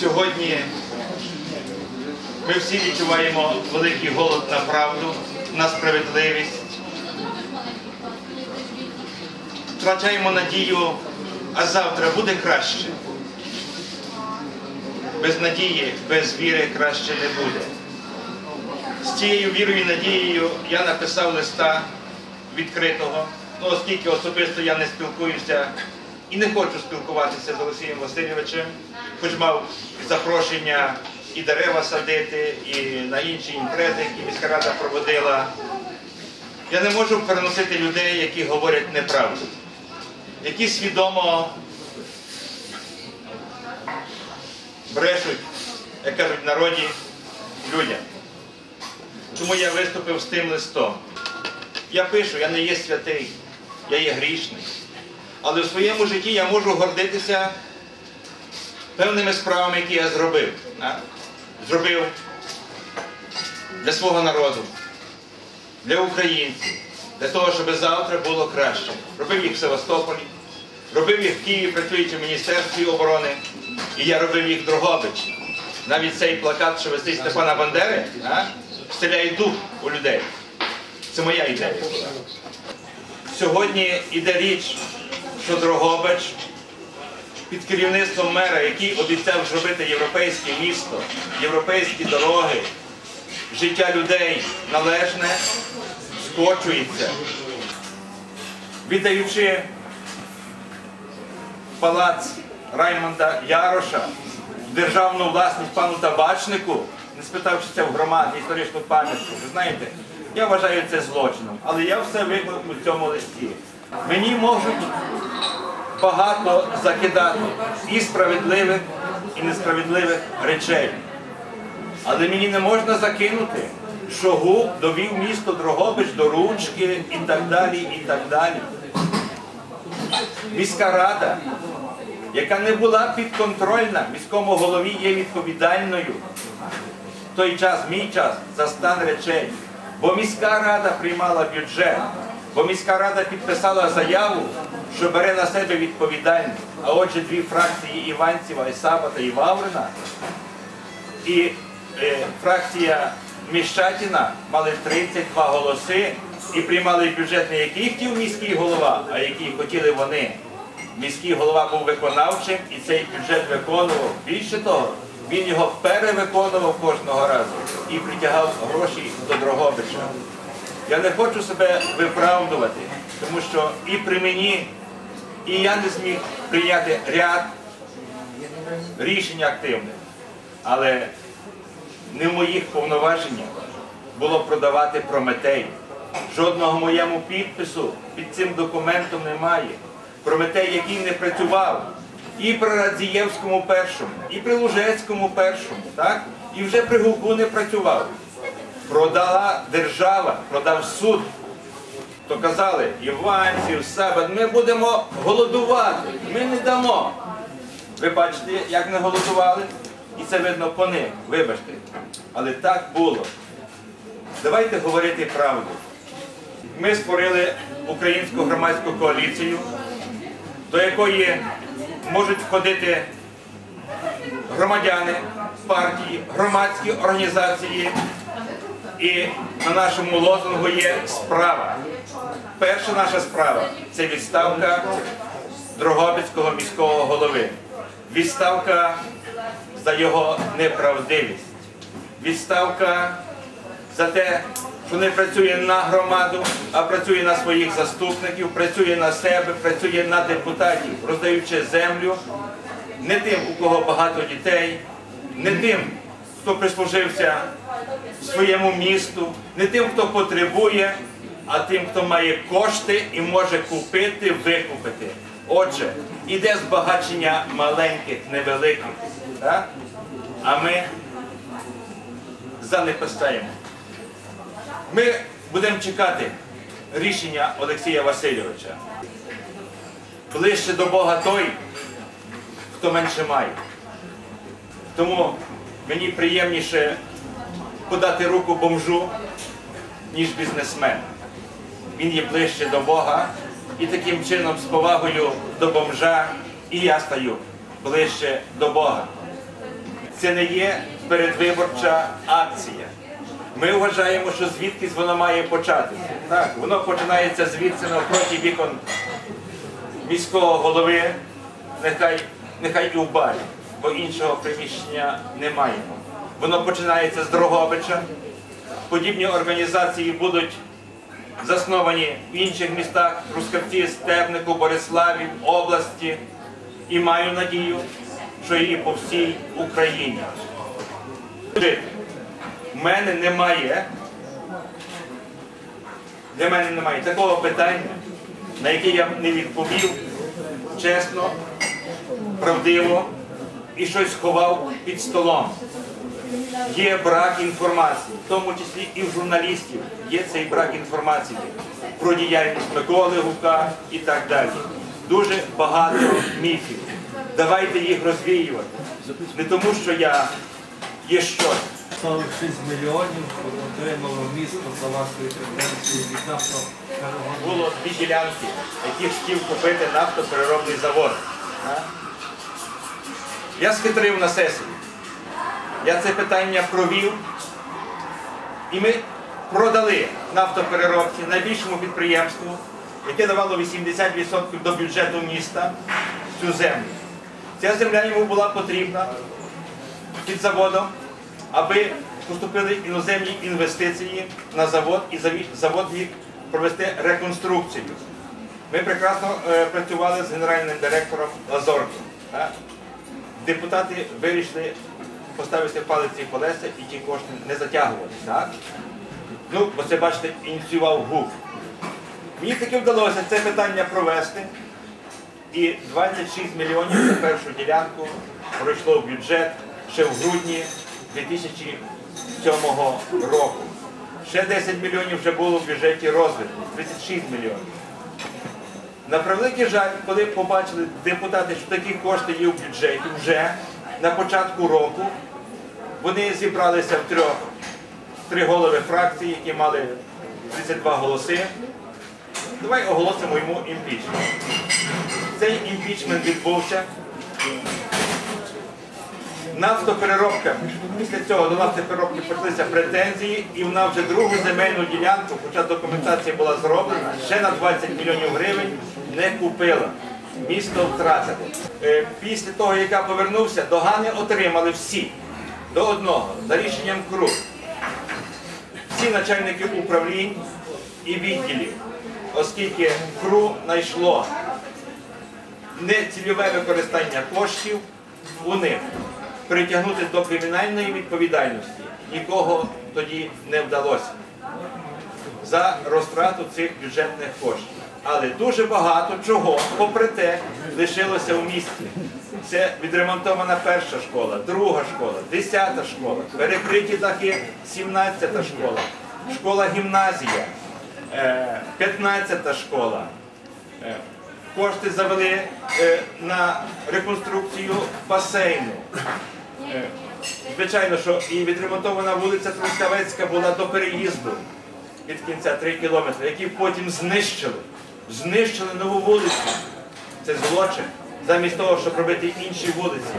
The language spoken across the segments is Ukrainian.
Сьогодні ми всі відчуваємо великий голод на правду, на справедливість. Втрачаємо надію, а завтра буде краще. Без надії, без віри краще не буде. З цією вірою і надією я написав листа відкритого, ну, оскільки особисто я не спілкуюся і не хочу спілкуватися з Олексієм Васильовичем, хоч мав запрошення і дерева садити, і на інші імпрези, які міська рада проводила. Я не можу переносити людей, які говорять неправду, які свідомо брешуть, як кажуть, народі людям. Тому я виступив з тим листом. Я пишу, я не є святий, я є грішний. Але в своєму житті я можу гордитися певними справами, які я зробив. Зробив для свого народу, для українців, для того, щоб завтра було краще. Робив їх в Севастополі, робив їх в Києві, працюючи в Міністерстві оборони, і я робив їх в Дрогобичі. Навіть цей плакат, що висить Степана Бандери, вселяє дух у людей. Це моя ідея. Сьогодні йде річ, що Дрогобич під керівництвом мера, який обіцяв зробити європейське місто, європейські дороги, життя людей належне, скочується, віддаючи палац Раймонда Яроша в державну власність пану табачнику, не спитавши це в громаді історичну пам'ятку. Ви знаєте, я вважаю це злочином, але я все виклав у цьому листі. Мені можуть багато закидати і справедливих, і несправедливих речей. Але мені не можна закинути, що ГУП довів місто Дрогобич до ручки і так далі, і так далі. Міська рада, яка не була підконтрольна, міському голові є відповідальною в той час, мій час, за стан речей. Бо міська рада приймала бюджет, бо міська рада підписала заяву, що бере на себе відповідальність. А отже, дві фракції Іванцева, і Сабата і Ваврина, і е, фракція Міщатіна мали 32 голоси і приймали бюджет не який хотів міський голова, а який хотіли вони. Міський голова був виконавчим і цей бюджет виконував. Більше того, він його перевиконував кожного разу і притягав гроші до Дрогобича. Я не хочу себе виправдувати, тому що і при мені, і я не зміг прийняти ряд рішень активних. Але не в моїх повноваженнях було продавати Прометей. Жодного моєму підпису під цим документом немає. Прометей, який не працював і при Радзієвському першому, і при Лужецькому першому, так? і вже при Гуку не працював. Продала держава, продав суд. То казали, Іванців, Сабат, ми будемо голодувати, ми не дамо. Ви бачите, як не голодували? І це видно по ним, вибачте. Але так було. Давайте говорити правду. Ми створили українську громадську коаліцію, до якої можуть входити громадяни, партії, громадські організації. І на нашому лозунгу є справа. Перша наша справа це відставка Дрогобицького міського голови. Відставка за його неправдивість. Відставка за те, що не працює на громаду, а працює на своїх заступників, працює на себе, працює на депутатів, роздаючи землю не тим, у кого багато дітей, не тим, хто прислужився своєму місту, не тим, хто потребує, а тим, хто має кошти і може купити, викупити. Отже, іде збагачення маленьких, невеликих. Так? А ми занепастаємо. Ми будемо чекати рішення Олексія Васильовича. Ближче до Бога той, хто менше має. Тому мені приємніше подати руку бомжу, ніж бізнесмен. Він є ближче до Бога і таким чином з повагою до бомжа і я стаю ближче до Бога. це не є передвиборча акція. Ми вважаємо, що звідкись воно має початися. Так, воно починається звідси навпроти вікон міського голови, нехай, нехай і в барі, бо іншого приміщення не маємо. Воно починається з Дрогобича. Подібні організації будуть засновані в інших містах Трускавці, Стебнику, Бориславі, області. І маю надію, що і по всій Україні. У мене немає, для мене немає такого питання, на яке я не відповів чесно, правдиво і щось ховав під столом. Є брак інформації, в тому числі і в журналістів є цей брак інформації про діяльність Миколи Гука і так далі. Дуже багато міфів. Давайте їх розвіювати. Не тому, що я є щось. 46 мільйонів отримало місто за вашою тенденцією від нафтопереговорів. було дві ділянки, які хотів купити нафтопереробний завод. Я схитрив на сесії. Я це питання провів. І ми продали нафтопереробці найбільшому підприємству, яке давало 80% до бюджету міста цю землю. Ця земля йому була потрібна під заводом, аби поступили іноземні інвестиції на завод і завод провести реконструкцію. Ми прекрасно е, працювали з генеральним директором Лазорком. Депутати вирішили поставити палиці в колеса і ті кошти не затягувати. Так? Ну, бо це, бачите, ініціював ГУК. Мені таки вдалося це питання провести. І 26 мільйонів за першу ділянку пройшло в бюджет ще в грудні 2007 року. Ще 10 мільйонів вже було в бюджеті розвитку, 36 мільйонів. На превеликий жаль, коли побачили депутати, що такі кошти є в бюджеті вже на початку року, вони зібралися в трьох, три голови фракції, які мали 32 голоси. Давай оголосимо йому імпічмент. Цей імпічмент відбувся. Нафтопереробка. Після цього до нафтопереробки почалися претензії, і вона вже другу земельну ділянку, хоча документація була зроблена, ще на 20 мільйонів гривень не купила. Місто втратило. Е, Після того, як я повернувся, догани отримали всі до одного за рішенням КРУ. Всі начальники управлінь і відділів, оскільки КРУ знайшло нецільове використання коштів у них притягнути до кримінальної відповідальності нікого тоді не вдалося за розтрату цих бюджетних коштів. Але дуже багато чого, попри те, лишилося в місті. Це відремонтована перша школа, друга школа, десята школа, перекриті дахи, сімнадцята школа, школа гімназія, е, п'ятнадцята школа. Е, Кошти завели е, на реконструкцію басейну. Е, Звичайно, що і відремонтована вулиця Трускавецька була до переїзду від кінця 3 кілометри, які потім знищили. Знищили нову вулицю. Це злочин. Замість того, щоб робити інші вулиці.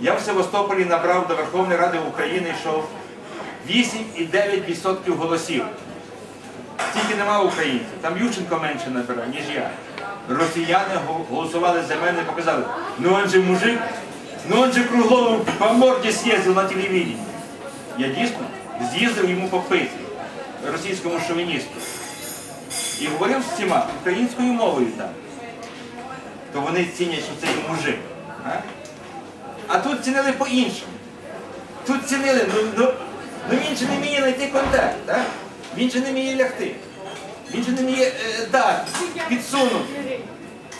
Я в Севастополі набрав до Верховної Ради України, йшов 8,9% голосів. Тільки нема українців. Там Ющенко менше набирає, ніж я. Росіяни голосували за мене і показали, ну он же мужик, ну он же круглому по морді з'їздив на телевіденні. Я дійсно з'їздив йому по пиці, російському шовіністу. І говорив з всіма українською мовою там. То вони цінять, що це є мужик. А, а тут цінили по-іншому. Тут цінили, ну, ну, ну він же не вміє знайти контакт, так? він же не вміє лягти, він же не вміє е, дати, підсунути.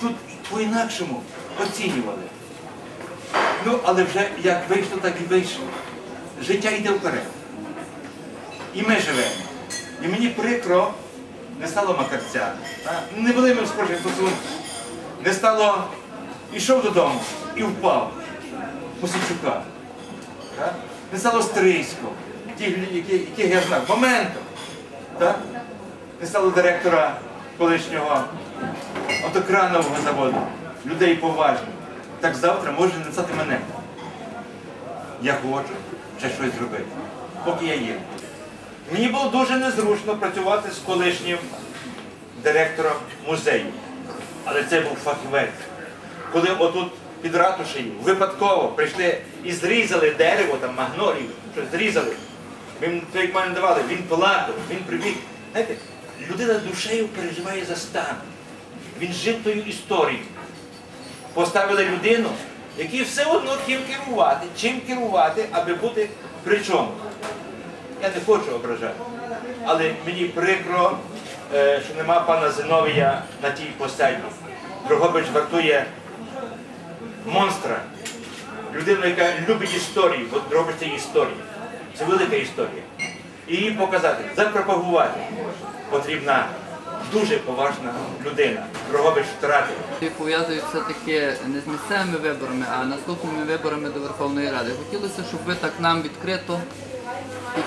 Тут по-інакшому оцінювали. Ну, але вже як вийшло, так і вийшло. Життя йде вперед. І ми живемо. І мені прикро, не стало Макарця, не були ми в схожих стосунках. Не стало, ішов додому і впав. Мосичука. Не стало Стрийського, яких я знав, моментом. Не стало директора колишнього автокранового заводу, людей поважних. так завтра може написати мене. Я хочу ще щось зробити, поки я є. Мені було дуже незручно працювати з колишнім директором музею. Але це був фахівець. Коли отут під ратушею випадково прийшли і зрізали дерево, там магнолію, щось зрізали. Він мене давали, він плакав, він прибіг. Знаєте, людина душею переживає за стан. Він жив тою історією. Поставили людину, якій все одно ким керувати, чим керувати, аби бути при чому. Я не хочу ображати. Але мені прикро, е, що нема пана Зиновія на тій посаді. Дрогобич вартує монстра. Людину, яка любить історію, бо Дрогобич це історія. Це велика історія. І її показати, запропагувати потрібна дуже поважна людина. Дрогобич втратив. Пов'язують все-таки не з місцевими виборами, а наступними виборами до Верховної Ради. Хотілося, щоб ви так нам відкрито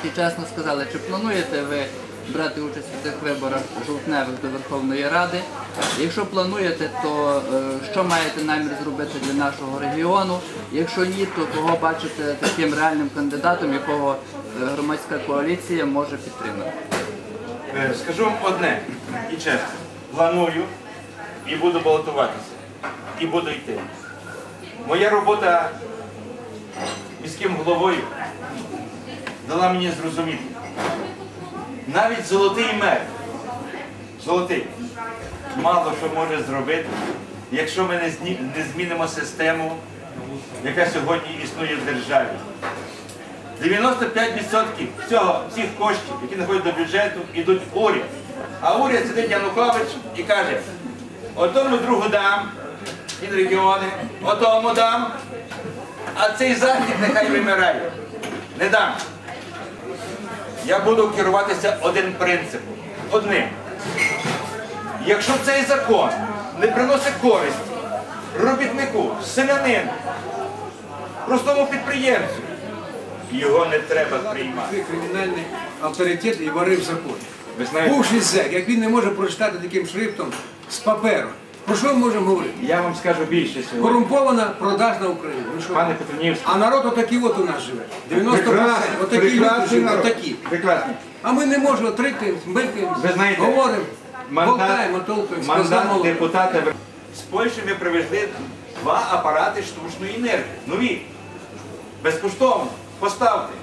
і чесно сказали, чи плануєте ви брати участь у цих виборах жовтневих до Верховної Ради? Якщо плануєте, то е, що маєте намір зробити для нашого регіону? Якщо ні, то кого бачите таким реальним кандидатом, якого е, громадська коаліція може підтримати? Е, Скажу вам одне і чесно. Планую і буду балотуватися. І буду йти. Моя робота міським головою дала мені зрозуміти. Навіть золотий мер, золотий, мало що може зробити, якщо ми не змінимо систему, яка сьогодні існує в державі. 95% всього, всіх коштів, які надходять до бюджету, йдуть в уряд. А уряд сидить Янукович і каже, отому другу дам, від регіони, отому дам, а цей захід нехай вимирає. Не дам. Я буду керуватися одним принципом. Одним. Якщо цей закон не приносить користі робітнику, селянину, простому підприємцю, його не треба приймати. Ти кримінальний авторитет і варив закон. Бувший зек, як він не може прочитати таким шрифтом з паперу. Про що ми можемо говорити? я вам скажу більше сьогодні. Корумпована продажна Україна. Ну що? Пане Петрунівський, А народ отакий от у нас живе. 90% отакі люди живуть, отакі. прекрасний. А ми не можемо трикаємо, Ви знаєте, говоримо, Мандат, болтаємо, толкаємо, мандат сказали. депутата. З Польщі ми привезли два апарати штучної енергії. Нові. Безкоштовно. Поставте.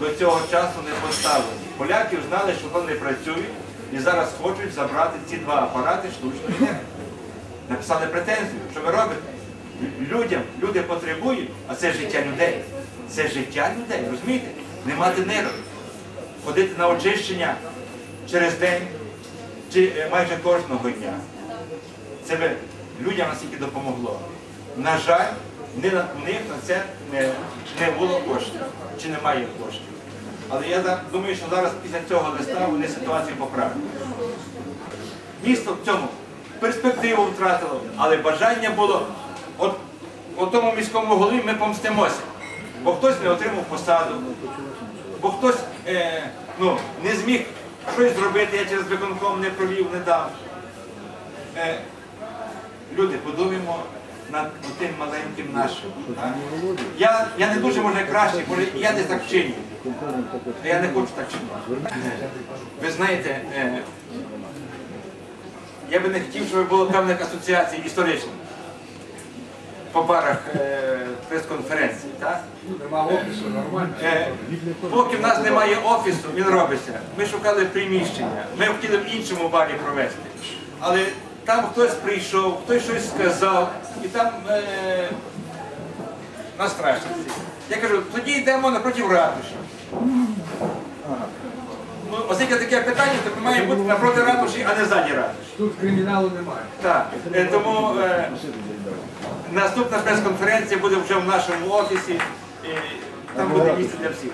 До цього часу не поставлені. Поляки знали, що вони працюють і зараз хочуть забрати ці два апарати штучної енергії. Написали претензію, що ви робите. Людям, люди потребують, а це життя людей. Це життя людей, розумієте? Не мати нервів. Ходити на очищення через день чи е, майже кожного дня. Це би людям настільки допомогло. На жаль, не у них на це не було коштів, чи немає коштів. Але я думаю, що зараз після цього листа вони ситуацію поправлять. Місто в цьому перспективу втратило, але бажання було, от, от тому міському голові ми помстимося. Бо хтось не отримав посаду, бо хтось е, ну, не зміг щось зробити, я через виконком не провів, не дав. Е, люди, подумаємо над тим маленьким нашим. Я, я не дуже може кращий, може я десь так вчиню. Я не хочу так чинити. Ви знаєте, е, я би не хотів, щоб було певних асоціацій історичних по барах е, прес-конференції. Так? Офісу, нормально. Е, Поки в нас немає офісу, він робиться. Ми шукали приміщення. Ми хотіли в іншому барі провести. Але там хтось прийшов, хтось щось сказав, і там е, нас страшно. Я кажу, тоді йдемо напроти ратуші. Ну, оскільки таке питання, то маємо бути напроти ратуші, а не ззаді ратуші. Тут криміналу немає. Так, е, тому е, наступна прес-конференція буде вже в нашому офісі. І там буде місце для всіх.